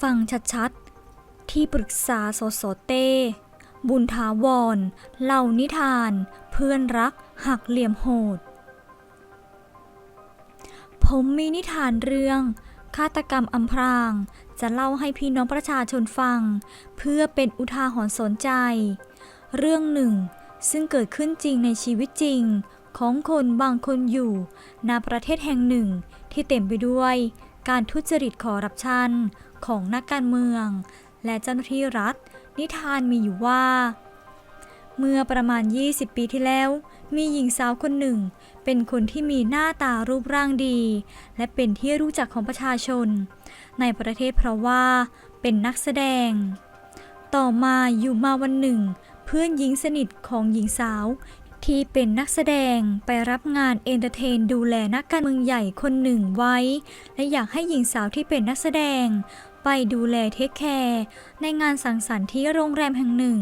ฟังชัดๆ ที่ปรึกษาสสเต้ บุญถาวรเล่านิทาน เพื่อนรักหักเหลี่ยมโหด ผมมีนิทานเรื่อง ฆาตกรรมอำพราง จะเล่าให้พี่น้องประชาชนฟัง เพื่อเป็นอุทาหรณ์สนใจ เรื่องหนึ่ง ซึ่งเกิดขึ้นจริงในชีวิตจริงของคนบางคนอยู่ณประเทศแห่งหนึ่งที่เต็มไปด้วยการทุจริตคอร์รัปชัน ของนักการเมือง และเจ้าหน้าที่รัฐ นิทานมีอยู่ว่า เมื่อประมาณ 20 ปีที่แล้ว มีหญิงสาวคนหนึ่ง เป็นคนที่มีหน้าตารูปร่างดี และเป็นที่รู้จักของประชาชน ในประเทศเพราะว่าเป็นนักแสดง ต่อมาอยู่มาวันหนึ่ง เพื่อนหญิงสนิทของหญิงสาวที่เป็นนักแสดงไปรับงานเอนเตอร์เทนดูแลนักการเมืองใหญ่คนหนึ่งไว้ และอยากให้หญิงสาวที่เป็นนักแสดง ไปดูแลเทคแคร์ในงานสังสรรค์ที่โรงแรมแห่งหนึ่ง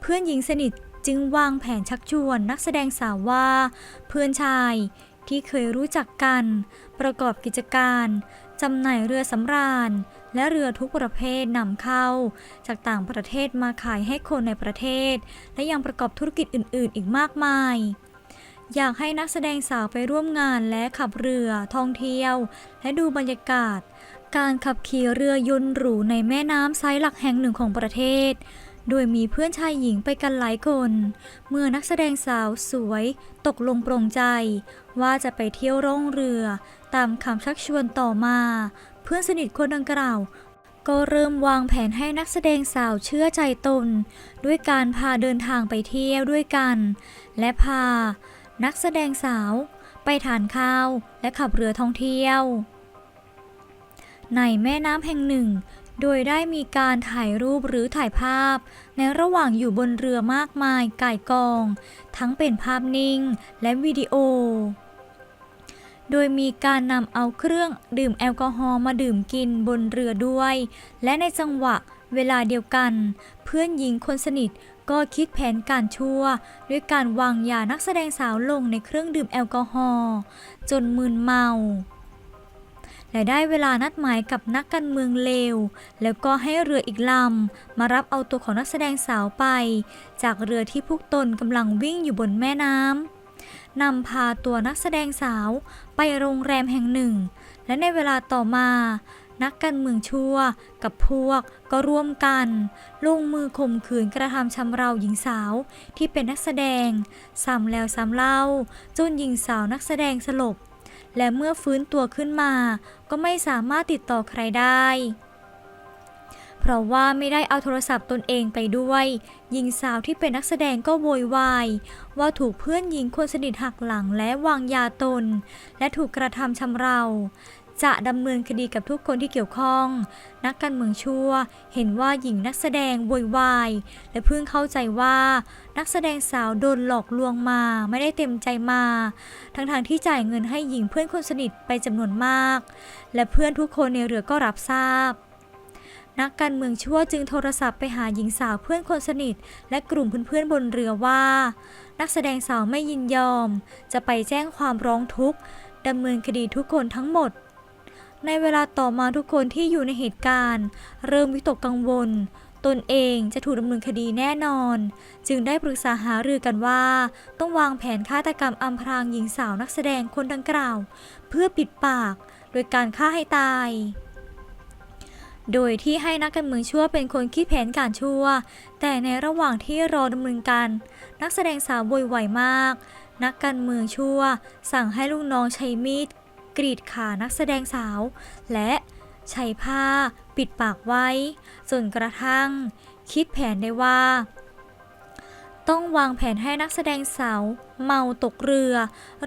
เพื่อนหญิงสนิทจึงวางแผนชักชวนนักแสดงสาวว่า เพื่อนชายที่เคยรู้จักกัน ประกอบกิจการจำหน่ายเรือสำราญ และเรือทุกประเภทนำเข้า จากต่างประเทศมาขายให้คนในประเทศ และยังประกอบธุรกิจอื่น ๆ อีกมากมาย อยากให้นักแสดงสาวไปร่วมงานและขับเรือท่องเที่ยว และดูบรรยากาศ การขับขี่เรือยนต์หรูในแม่น้ำไซส์หลักแห่งหนึ่งของประเทศ โดยมีเพื่อนชายหญิงไปกันหลายคน เมื่อนักแสดงสาวสวยตกลงปรงใจ ว่าจะไปเที่ยวร่องเรือ ตามคำชักชวนต่อมา เพื่อนสนิทคนดังกล่าว ก็เริ่มวางแผนให้นักแสดงสาวเชื่อใจตน ด้วยการพาเดินทางไปเที่ยวด้วยกัน และพา นักแสดงสาว ไปทานข้าวและขับเรือท่องเที่ยว ในแม่น้ำแห่งหนึ่ง โดยได้มีการถ่ายรูปหรือถ่ายภาพ ในระหว่างอยู่บนเรือมากมายก่ายกอง ทั้งเป็นภาพนิ่งและวิดีโอ โดยมีการนำเอาเครื่องดื่มแอลกอฮอล์มาดื่มกินบนเรือด้วย และในจังหวะเวลาเดียวกัน เพื่อนหญิงคนสนิทก็คิดแผนการชั่ว ด้วยการวางยานักแสดงสาวลงในเครื่องดื่มแอลกอฮอล์จนมึนเมา และได้เวลานัดหมายกับนักการเมืองเลว แล้วก็ให้เรืออีกลำมารับเอาตัวของนักแสดงสาวไป จากเรือที่พวกตนกำลังวิ่งอยู่บนแม่น้ำนำพาตัวนักแสดงสาวไปโรงแรมแห่งหนึ่ง และในเวลาต่อมานักการเมืองชั่วกับพวกก็ร่วมกัน ลงมือข่มขืนกระทำชำเราหญิงสาวที่เป็นนักแสดง ซ้ำแล้วซ้ำเล่าจนหญิงสาวนักแสดงสลบ และเมื่อฟื้นตัวขึ้นมา ก็ไม่สามารถติดต่อใครได้ เพราะว่าไม่ได้เอาโทรศัพท์ตนเองไปด้วย หญิงสาวที่เป็นนักแสดงก็โวยวาย ว่าถูกเพื่อนหญิงคนสนิทหักหลังและวางยาตน และถูกกระทำชำเรา จะดำเนินคดีกับทุกคนที่เกี่ยวข้อง นักการเมืองชั่ว เห็นว่าหญิงนักแสดงโวยวาย และเพิ่งเข้าใจว่านักแสดงสาวโดนหลอกลวงมาไม่ได้เต็มใจมา ทั้งๆที่จ่ายเงินให้หญิงเพื่อนคนสนิทไปจำนวนมาก และเพื่อนทุกคนในเรือก็รับทราบนักการเมืองชั่วจึงโทรศัพท์ไปหาหญิงสาวเพื่อนคนสนิท และกลุ่มเพื่อนๆบนเรือว่า นักแสดงสาวไม่ยินยอม จะไปแจ้งความร้องทุกข์ดำเนินคดีทุกคนทั้งหมด ในเวลาต่อมาทุกคนที่อยู่ในเหตุการณ์ เริ่มวิตกกังวล ตนเองจะถูกดำเนินคดีแน่นอน จึงได้ปรึกษาหารือกันว่า ต้องวางแผนฆาตกรรมอำพรางหญิงสาวนักแสดงคนดังกล่าว เพื่อปิดปาก โดยการฆ่าให้ตายโดยที่ให้นักการเมืองชั่วเป็นคนคิดแผนการชั่ว แต่ในระหว่างที่รอดำเนินการ นักแสดงสาวโวยวายมาก นักการเมืองชั่ว สั่งให้ลูกน้องใช้มีด กรีดขานักแสดงสาว และใช้ผ้าปิดปากไว้ จนกระทั่ง คิดแผนได้ว่า ต้องวางแผนให้นักแสดงสาว เมาตกเรือ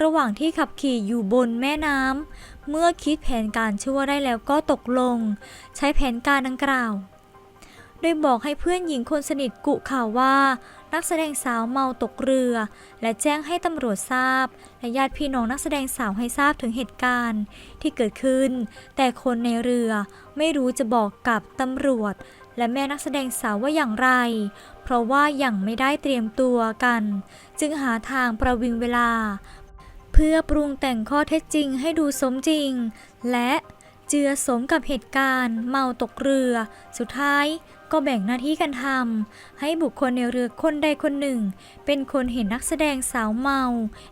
ระหว่างที่ขับขี่อยู่บนแม่น้ำเมื่อคิดแผนการชั่วได้แล้วก็ตกลง ใช้แผนการดังกล่าว โดยบอกให้เพื่อนหญิงคนสนิทกุข่าวว่า นักแสดงสาวเมาตกเรือ และแจ้งให้ตำรวจทราบ และญาติพี่น้องนักแสดงสาวให้ทราบถึงเหตุการณ์ที่เกิดขึ้น แต่คนในเรือไม่รู้จะบอกกับตำรวจ และแม่นักแสดงสาวว่าอย่างไร เพราะว่ายังไม่ได้เตรียมตัวกัน จึงหาทางประวิงเวลา เพื่อปรุงแต่งข้อเท็จจริงให้ดูสมจริง และเจือสมกับเหตุการณ์ เมาตกเรือ สุดท้าย ก็แบ่งหน้าที่กันทำให้บุคคลในเรือคนใดคนหนึ่ง เป็นคนเห็นนักแสดงสาวเมา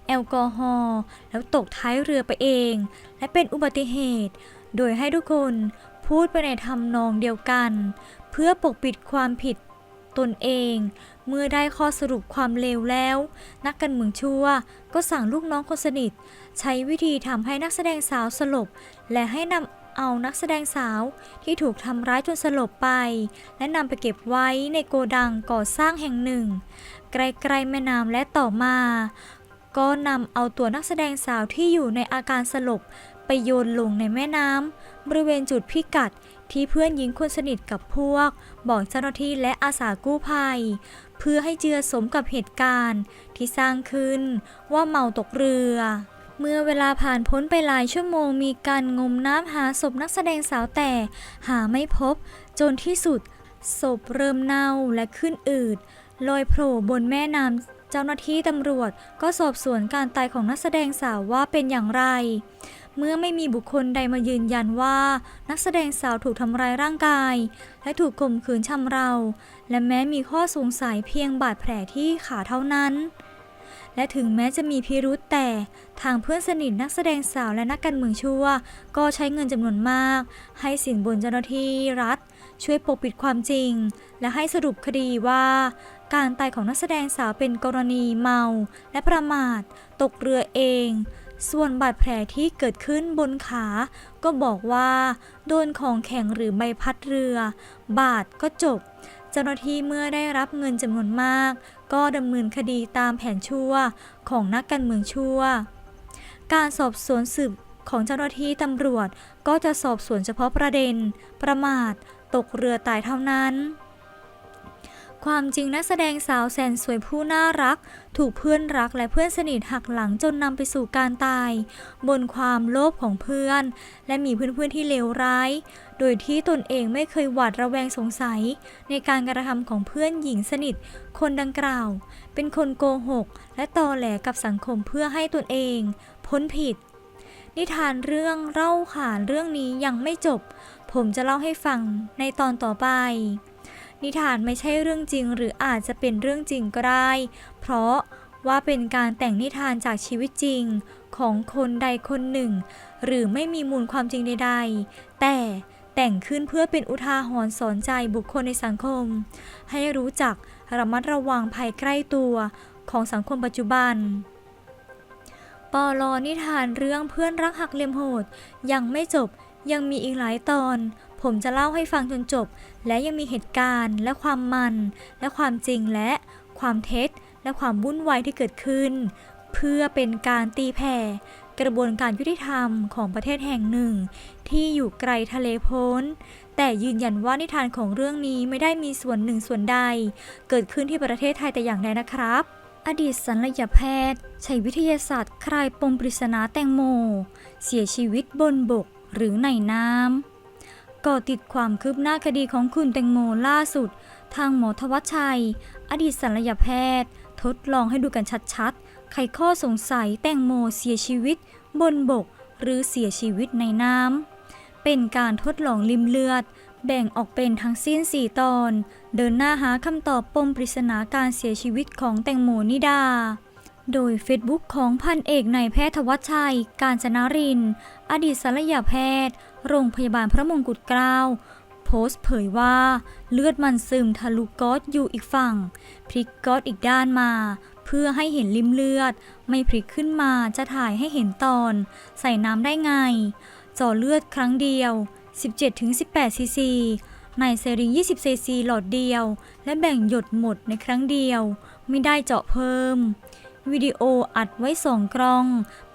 แอลกอฮอล์แล้วตกท้ายเรือไปเอง และเป็นอุบัติเหตุ โดยให้ทุกคนพูดไปในทำนองเดียวกัน เพื่อปกปิดความผิดตนเอง เมื่อได้ข้อสรุปความเลวแล้ว นักการเมืองชั่วก็สั่งลูกน้องคนสนิท ใช้วิธีทำให้นักแสดงสาวสลบ และให้นำ เอานักแสดงสาวที่ถูกทำร้ายจนสลบไป และนำไปเก็บไว้ในโกดังก่อสร้างแห่งหนึ่งไกลๆแม่น้ำและต่อมา ก็นำเอาตัวนักแสดงสาวที่อยู่ในอาการสลบไปโยนลงในแม่น้ำบริเวณจุดพิกัดที่เพื่อนหญิงคนสนิทกับพวก บอกเจ้าหน้าที่และอาสากู้ภัย เพื่อให้เจือสมกับเหตุการณ์ที่สร้างขึ้นว่าเมาตกเรือ เมื่อเวลาผ่านพ้นไปหลายชั่วโมงมีการงมน้ำหาศพนักแสดงสาวแต่หาไม่พบ จนที่สุด ศพเริ่มเน่าและขึ้นอืดลอยโผล่บนแม่น้ำเจ้าหน้าที่ตำรวจก็สอบสวนการตายของนักแสดงสาวว่าเป็นอย่างไร เมื่อไม่มีบุคคลใดมายืนยันว่า นักแสดงสาวถูกทำร้ายร่างกาย และถูกข่มขืนชำเรา และแม้มีข้อสงสัยเพียงบาดแผลที่ขาเท่านั้น และถึงแม้จะมีพิรุษแต่ทางเพื่อนสนิทนักแสดงสาวและนักการเมืองชั่ว ก็ใช้เงินจำนวนมาก ให้สินบนเจ้าหน้าที่รัฐ ช่วยปกปิดความจริง และให้สรุปคดีว่า การตายของนักแสดงสาวเป็นกรณีเมา และประมาท ตกเรือเอง ส่วนบาดแผลที่เกิดขึ้นบนขา ก็บอกว่า โดนของแข็งหรือใบพัดเรือ บาดก็จบ เจ้าหน้าที่เมื่อได้รับเงินจำนวนมาก ก็ดำเนินคดีตามแผนชั่วของนักการเมืองชั่ว การสอบสวนสืบของเจ้าหน้าที่ตำรวจก็จะสอบสวนเฉพาะประเด็น ประมาท ตกเรือตายเท่านั้น ความจริงนักแสดงสาวแสนสวยผู้น่ารัก ถูกเพื่อนรักและเพื่อนสนิทหักหลังจนนำไปสู่การตาย บนความโลภของเพื่อน และมีเพื่อนๆที่เลวร้าย โดยที่ตนเองไม่เคยหวาดระแวงสงสัย ในการกระทำของเพื่อนหญิงสนิท คนดังกล่าว เป็นคนโกหก และตอแหลกับสังคมเพื่อให้ตนเอง พ้นผิด นิทานเรื่องเล่าขานเรื่องนี้ยังไม่จบ ผมจะเล่าให้ฟังในตอนต่อไป นิทานไม่ใช่เรื่องจริง หรืออาจจะเป็นเรื่องจริงก็ได้ เพราะว่าเป็นการแต่งนิทานจากชีวิตจริงของคนใดคนหนึ่ง หรือไม่มีมูลความจริงใด ๆ แต่แต่งขึ้นเพื่อเป็นอุทาหรณ์สอนใจบุคคลในสังคม ให้รู้จักระมัดระวังภัยใกล้ตัวของสังคมปัจจุบันปอลอนิทานเรื่องเพื่อนรักหักเหลี่ยมโหด ยังไม่จบยังมีอีกหลายตอน ผมจะเล่าให้ฟังจนจบ และยังมีเหตุการณ์ และความมัน และความจริงและความเท็จ และความวุ่นวายที่เกิดขึ้น เพื่อเป็นการตีแผ่ กระบวนการยุติธรรมของประเทศแห่งหนึ่ง ที่อยู่ไกลทะเลโพ้น แต่ยืนยันว่านิทานของเรื่องนี้ไม่ได้มีส่วนหนึ่งส่วนใด เกิดขึ้นที่ประเทศไทยแต่อย่างใดนะครับ อดีตศัลยแพทย์ ใช้วิทยาศาสตร์คลายปมปริศนาแตงโม เสียชีวิตบนบกหรือในน้ำ ก่อติดความคืบหน้าคดีของคุณแตงโมล่าสุด ทางหมอทวัชชัย อดีตศัลยแพทย์ ทดลองให้ดูกันชัดๆ ไขข้อสงสัยแตงโมเสียชีวิต บนบก หรือเสียชีวิตในน้ำ เป็นการทดลองลิมเลือด แบ่งออกเป็นทั้งสิ้น 4 ตอน เดินหน้าหาคำตอบปมปริศนาการเสียชีวิตของแตงโมนิดา โดยเฟซบุ๊กของพันเอกนายแพทย์ทวัชชัย การจนาริน อดีตศัลยแพทย์ โรงพยาบาลพระมงกุฎเกล้าโพสต์เผยว่าเลือดมันซึมทะลุก๊อตอยู่อีกฝั่ง พลิกก๊อตอีกด้านมา เพื่อให้เห็นริมเลือด ไม่พลิกขึ้นมาจะถ่ายให้เห็นตอน ใส่น้ำได้ไงเจ่อเลือดครั้งเดียว 17-18ซีซีในเซริง20 ซีซีหลอดเดียว และแบ่งหยดหมดในครั้งเดียว ไม่ได้เจาะเพิ่ม วิดีโออัดไว้สองกล้อง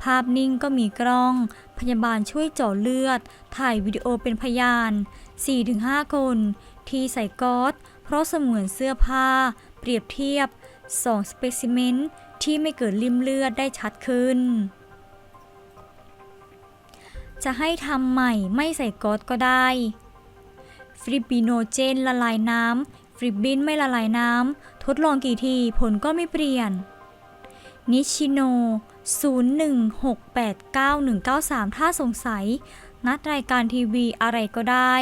ภาพนิ่งก็มีกล้อง พยาบาลช่วยเจาะเลือด ถ่ายวิดีโอเป็นพยาน 4-5 คน ที่ใส่ก๊อซเพราะเสมือนเสื้อผ้า เปรียบเทียบ2สเปซิเมนตที่ไม่เกิดริมเลือดได้ชัดขึ้น จะให้ทำใหม่ไม่ใส่ก๊อซก็ได้ ฟริปิโนเจนละลายน้ำฟริบบินไม่ละลายน้ำ ทดลองกี่ทีผลก็ไม่เปลี่ยน นิชิโน 016899193 ถ้าสงสัย นัดรายการทีวีอะไรก็ได้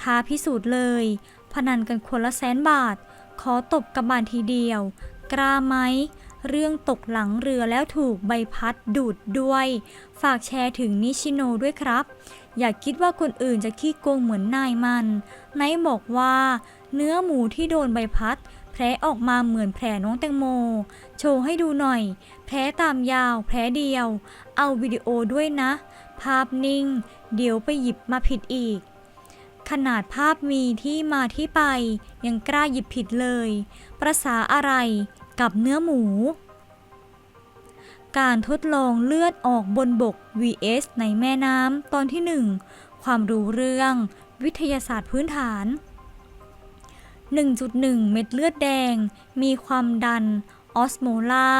ท้าพิสูจน์เลย พนันกันคนละแสนบาท ขอตบกระบาลทีเดียว กล้าไหม เรื่องตกหลังเรือแล้วถูกใบพัดดูดด้วย ฝากแชร์ถึงนิชิโนด้วยครับ อย่าคิดว่าคนอื่นจะขี้โกงเหมือนนายมัน ไนบอกว่า เนื้อหมูที่โดนใบพัด แผลออกมาเหมือนแผลน้องแตงโม โชว์ให้ดูหน่อย แผลตามยาว แผลเดียว เอาวิดีโอด้วยนะ ภาพนิ่ง เดี๋ยวไปหยิบมาผิดอีก ขนาดภาพมีที่มาที่ไป ยังกล้าหยิบผิดเลย ประษาอะไรกับเนื้อหมู การทดลองเลือดออกบนบก vs ในแม่น้ำตอนที่ 1 ความรู้เรื่อง วิทยาศาสตร์พื้นฐาน 1.1 เม็ดเลือดแดง มีความดัน ออสโมลา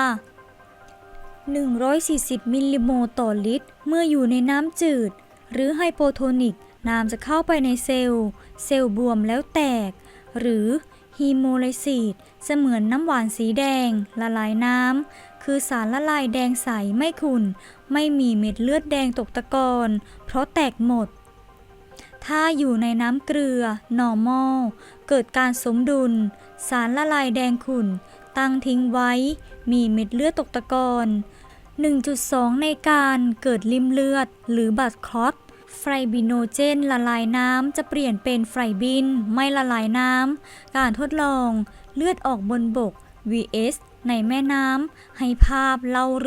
140 มิลลิโมลต่อลิตร เมื่ออยู่ในน้ำจืด หรือไฮโปโทนิก น้ำจะเข้าไปในเซลล์ เซลล์บวมแล้วแตก หรือฮีโมไลซีดเสมือนน้ำหวานสีแดง ละลายน้ำ คือสารละลายแดงใสไม่ขุ่น ไม่มีเม็ดเลือดแดงตกตะกอนเพราะแตกหมด ถ้าอยู่ในน้ำเกลือ normal เกิดการสมดุล สารละลายแดงขุ่น ตั้งทิ้งไว้ มีเม็ดเลือดตกตะกอน1.2 ในการเกิดริมเลือด หรือบัตคลอตไฟบิโนเจนละลายน้ำจะเปลี่ยนเป็นไฟบิน ไม่ละลายน้ำ การทดลอง เลือดออกบนบก vs ในแม่น้ำ ให้ภาพเล่าเรื่อง